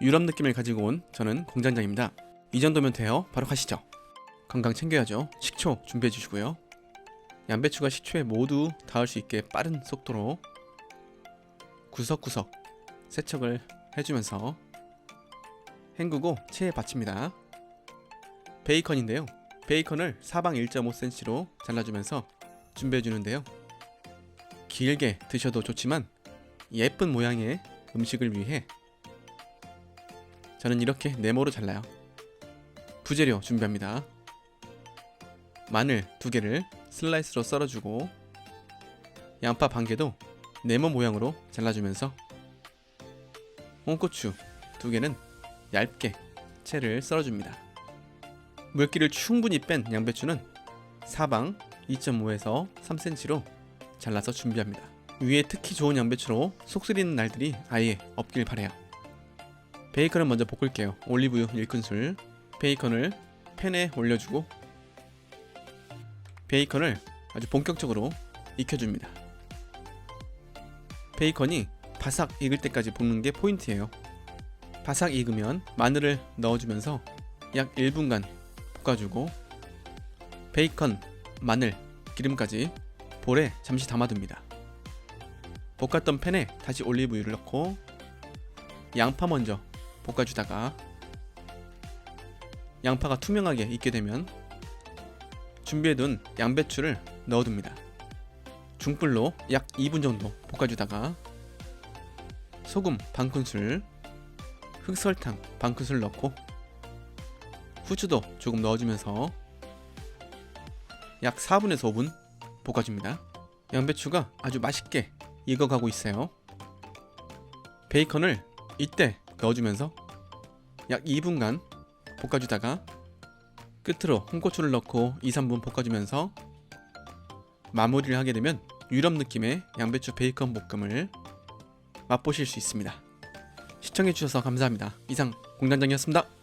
유럽 느낌을 가지고 온 저는 공장장입니다. 이 정도면 돼요. 바로 가시죠. 건강 챙겨야죠. 식초 준비해 주시고요. 양배추가 식초에 모두 닿을 수 있게 빠른 속도로 구석구석 세척을 해주면서 헹구고 체에 받칩니다. 베이컨인데요. 베이컨을 사방 1.5cm로 잘라주면서 준비해 주는데요. 길게 드셔도 좋지만 예쁜 모양의 음식을 위해 저는 이렇게 네모로 잘라요. 부재료 준비합니다. 마늘 두 개를 슬라이스로 썰어주고 양파 반 개도 네모 모양으로 잘라주면서 홍고추 두 개는 얇게 채를 썰어줍니다. 물기를 충분히 뺀 양배추는 사방 2.5에서 3cm로 잘라서 준비합니다. 위에 특히 좋은 양배추로 속 쓰리는 날들이 아예 없길 바래요. 베이컨을 먼저 볶을게요. 올리브유 1큰술. 베이컨을 팬에 올려주고 베이컨을 아주 본격적으로 익혀줍니다. 베이컨이 바삭 익을 때까지 볶는 게 포인트예요. 바삭 익으면 마늘을 넣어주면서 약 1분간 볶아주고 베이컨, 마늘, 기름까지 볼에 잠시 담아둡니다. 볶았던 팬에 다시 올리브유를 넣고 양파 먼저 볶아주다가 양파가 투명하게 익게 되면 준비해둔 양배추를 넣어둡니다. 중불로 약 2분 정도 볶아주다가 소금 반 큰술, 흑설탕 반 큰술 넣고 후추도 조금 넣어주면서 약 4분에서 5분 볶아줍니다. 양배추가 아주 맛있게 익어가고 있어요. 베이컨을 이때 넣어주면서 약 2분간 볶아주다가 끝으로 홍고추를 넣고 2, 3분 볶아주면서 마무리를 하게 되면 유럽 느낌의 양배추 베이컨 볶음을 맛보실 수 있습니다. 시청해주셔서 감사합니다. 이상 공단장이었습니다.